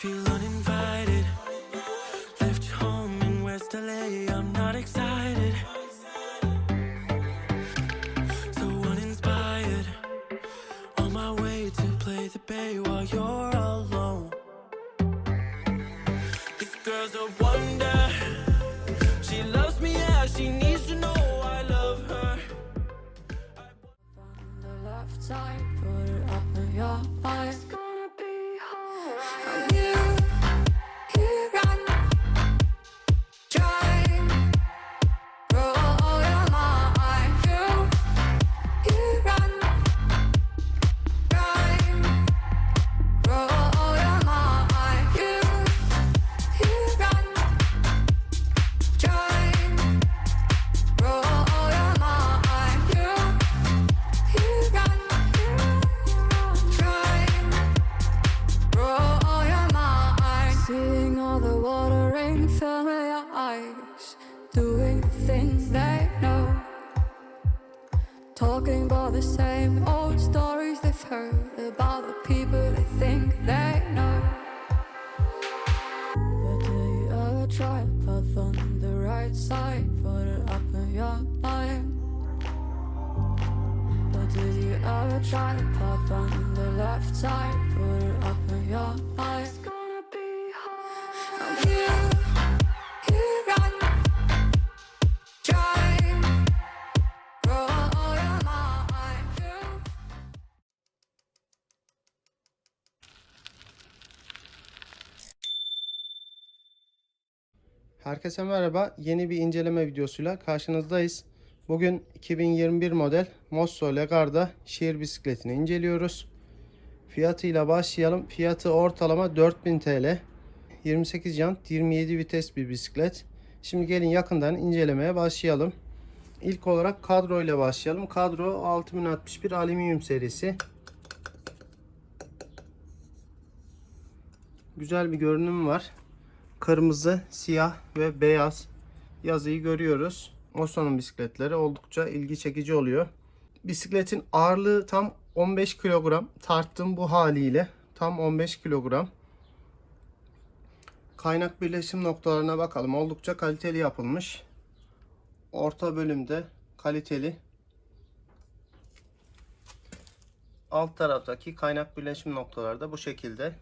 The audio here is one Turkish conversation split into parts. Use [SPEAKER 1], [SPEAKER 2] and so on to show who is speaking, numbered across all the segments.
[SPEAKER 1] Feel uninvited.
[SPEAKER 2] Doing things they know Talking about the same old stories they've heard About the people they think they know But do you ever try path on the right side Put it up in your mind but did you ever try to pop on the left side? Put it up in your eye.
[SPEAKER 3] Herkese merhaba. Yeni bir inceleme videosuyla karşınızdayız. Bugün 2021 model Mosso Legarda şehir bisikletini inceliyoruz. Fiyatıyla başlayalım. Fiyatı ortalama 4000 TL. 28 jant, 27 vites bir bisiklet. Şimdi gelin yakından incelemeye başlayalım. İlk olarak kadro ile başlayalım. Kadro 6061 alüminyum serisi. Güzel bir görünüm var kırmızı, siyah ve beyaz yazıyı görüyoruz. Mosso'nun bisikletleri oldukça ilgi çekici oluyor. Bisikletin ağırlığı tam 15 kilogram. Tarttım bu haliyle. Tam 15 kilogram. Kaynak birleşim noktalarına bakalım. Oldukça kaliteli yapılmış. Orta bölümde kaliteli. Alt taraftaki kaynak birleşim noktaları da bu şekilde.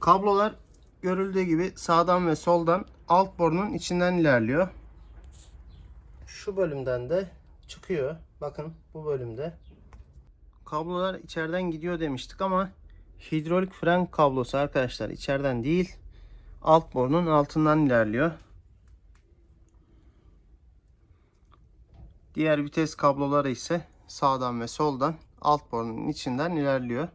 [SPEAKER 3] Kablolar görüldüğü gibi sağdan ve soldan alt borunun içinden ilerliyor. Şu bölümden de çıkıyor. Bakın bu bölümde. Kablolar içeriden gidiyor demiştik ama hidrolik fren kablosu arkadaşlar içeriden değil alt borunun altından ilerliyor. Diğer vites kabloları ise sağdan ve soldan alt borunun içinden ilerliyor.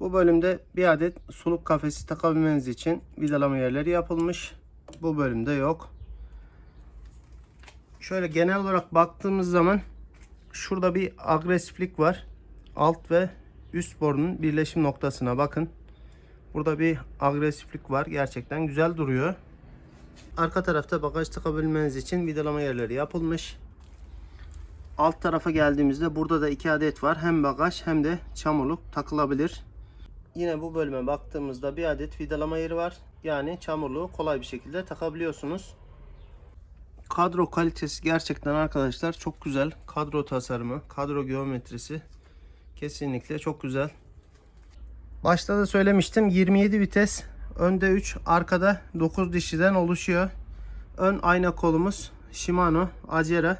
[SPEAKER 3] Bu bölümde bir adet suluk kafesi takabilmeniz için vidalama yerleri yapılmış. Bu bölümde yok. Şöyle genel olarak baktığımız zaman şurada bir agresiflik var. Alt ve üst borunun birleşim noktasına bakın. Burada bir agresiflik var. Gerçekten güzel duruyor. Arka tarafta bagaj takabilmeniz için vidalama yerleri yapılmış. Alt tarafa geldiğimizde burada da iki adet var. Hem bagaj hem de çamurluk takılabilir. Yine bu bölüme baktığımızda bir adet vidalama yeri var. Yani çamurluğu kolay bir şekilde takabiliyorsunuz. Kadro kalitesi gerçekten arkadaşlar çok güzel. Kadro tasarımı, kadro geometrisi kesinlikle çok güzel. Başta da söylemiştim 27 vites, önde 3, arkada 9 dişliden oluşuyor. Ön ayna kolumuz Shimano Acera.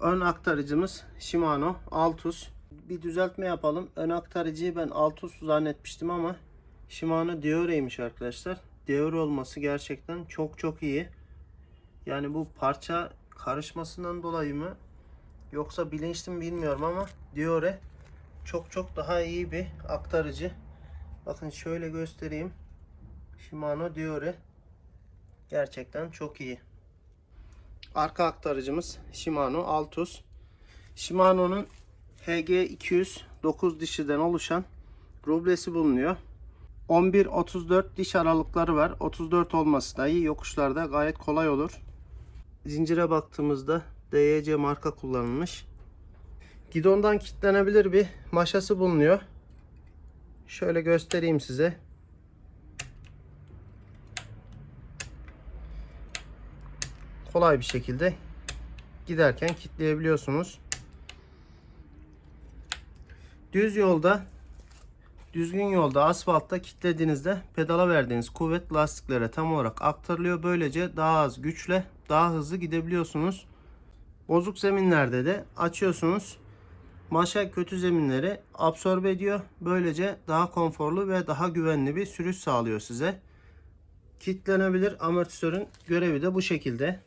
[SPEAKER 3] Ön aktarıcımız Shimano Altus bir düzeltme yapalım. Ön aktarıcıyı ben Altus zannetmiştim ama Shimano Deore'ymiş arkadaşlar. Deore olması gerçekten çok çok iyi. Yani bu parça karışmasından dolayı mı yoksa bilinçli mi bilmiyorum ama Deore çok çok daha iyi bir aktarıcı. Bakın şöyle göstereyim. Shimano Deore gerçekten çok iyi. Arka aktarıcımız Shimano Altus. Shimano'nun HG200 9 dişiden oluşan rublesi bulunuyor. 11-34 diş aralıkları var. 34 olması da iyi. Yokuşlarda gayet kolay olur. Zincire baktığımızda DYC marka kullanılmış. Gidondan kilitlenebilir bir maşası bulunuyor. Şöyle göstereyim size. Kolay bir şekilde giderken kilitleyebiliyorsunuz. Düz yolda düzgün yolda asfaltta kilitlediğinizde pedala verdiğiniz kuvvet lastiklere tam olarak aktarılıyor. Böylece daha az güçle daha hızlı gidebiliyorsunuz. Bozuk zeminlerde de açıyorsunuz. Maşa kötü zeminleri absorbe ediyor. Böylece daha konforlu ve daha güvenli bir sürüş sağlıyor size. Kilitlenebilir amortisörün görevi de bu şekilde.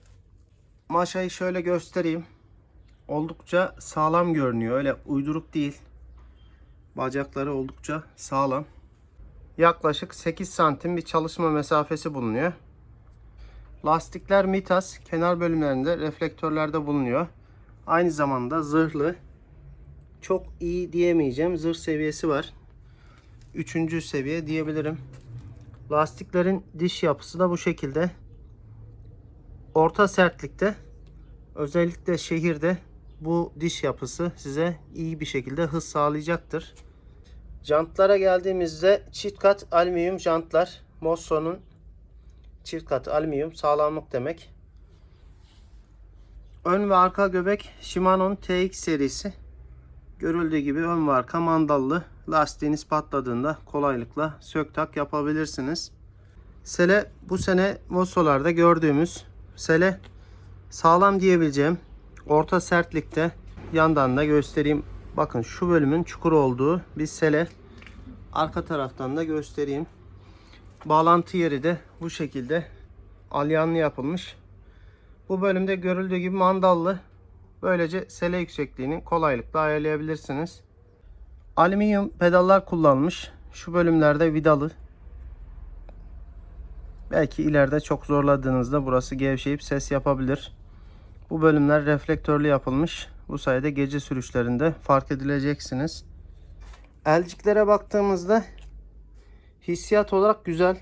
[SPEAKER 3] Maşayı şöyle göstereyim. Oldukça sağlam görünüyor. Öyle uyduruk değil. Bacakları oldukça sağlam. Yaklaşık 8 santim bir çalışma mesafesi bulunuyor. Lastikler Mitas kenar bölümlerinde reflektörlerde bulunuyor. Aynı zamanda zırhlı. Çok iyi diyemeyeceğim. Zırh seviyesi var. Üçüncü seviye diyebilirim. Lastiklerin diş yapısı da bu şekilde. Orta sertlikte özellikle şehirde bu diş yapısı size iyi bir şekilde hız sağlayacaktır. Jantlara geldiğimizde çift kat alüminyum jantlar. Mosso'nun çift kat alüminyum sağlamlık demek. Ön ve arka göbek Shimano'nun TX serisi. Görüldüğü gibi ön ve arka mandallı. Lastiğiniz patladığında kolaylıkla sök tak yapabilirsiniz. Sele bu sene Mosso'larda gördüğümüz sele sağlam diyebileceğim orta sertlikte yandan da göstereyim. Bakın şu bölümün çukur olduğu bir sele. Arka taraftan da göstereyim. Bağlantı yeri de bu şekilde alyanlı yapılmış. Bu bölümde görüldüğü gibi mandallı. Böylece sele yüksekliğini kolaylıkla ayarlayabilirsiniz. Alüminyum pedallar kullanmış. Şu bölümlerde vidalı. Belki ileride çok zorladığınızda burası gevşeyip ses yapabilir. Bu bölümler reflektörlü yapılmış. Bu sayede gece sürüşlerinde fark edileceksiniz. Elciklere baktığımızda hissiyat olarak güzel.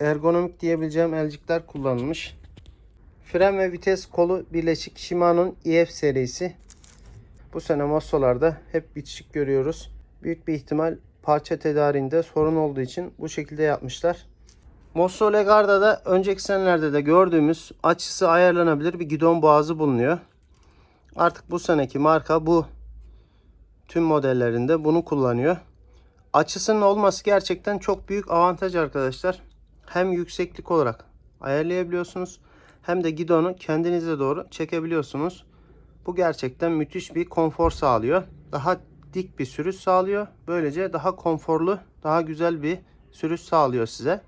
[SPEAKER 3] Ergonomik diyebileceğim elcikler kullanılmış. Fren ve vites kolu birleşik Shimano'nun EF serisi. Bu sene Mosso'larda hep bitişik görüyoruz. Büyük bir ihtimal parça tedariğinde sorun olduğu için bu şekilde yapmışlar. Mosso Legarda'da önceki senelerde de gördüğümüz açısı ayarlanabilir bir gidon boğazı bulunuyor. Artık bu seneki marka bu. Tüm modellerinde bunu kullanıyor. Açısının olması gerçekten çok büyük avantaj arkadaşlar. Hem yükseklik olarak ayarlayabiliyorsunuz hem de gidonu kendinize doğru çekebiliyorsunuz. Bu gerçekten müthiş bir konfor sağlıyor. Daha dik bir sürüş sağlıyor. Böylece daha konforlu, daha güzel bir sürüş sağlıyor size.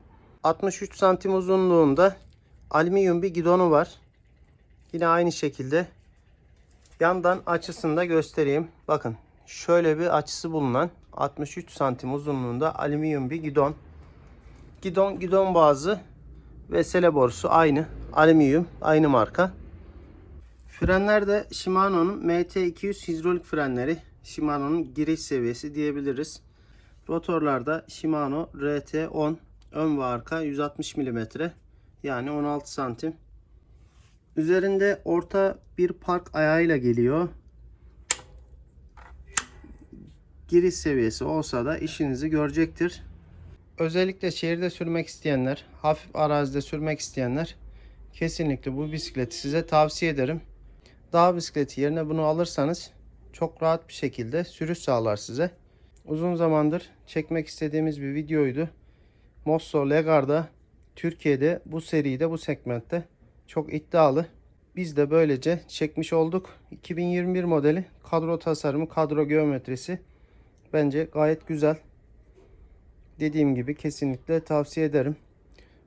[SPEAKER 3] 63 santim uzunluğunda alüminyum bir gidonu var. Yine aynı şekilde yandan açısını da göstereyim. Bakın şöyle bir açısı bulunan 63 santim uzunluğunda alüminyum bir gidon. Gidon gidon bazı ve sele borusu aynı. Alüminyum aynı marka. Frenler de Shimano'nun MT200 hidrolik frenleri. Shimano'nun giriş seviyesi diyebiliriz. Rotorlarda Shimano RT10 ön ve arka 160 mm yani 16 santim. Üzerinde orta bir park ayağıyla geliyor. Giriş seviyesi olsa da işinizi görecektir. Özellikle şehirde sürmek isteyenler, hafif arazide sürmek isteyenler kesinlikle bu bisikleti size tavsiye ederim. Dağ bisikleti yerine bunu alırsanız çok rahat bir şekilde sürüş sağlar size. Uzun zamandır çekmek istediğimiz bir videoydu. Mosso Legarda Türkiye'de bu seride bu segmentte çok iddialı. Biz de böylece çekmiş olduk. 2021 modeli kadro tasarımı, kadro geometrisi bence gayet güzel. Dediğim gibi kesinlikle tavsiye ederim.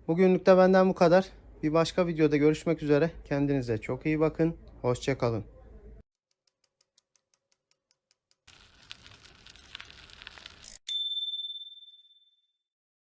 [SPEAKER 3] Bugünlük de benden bu kadar. Bir başka videoda görüşmek üzere. Kendinize çok iyi bakın. Hoşçakalın.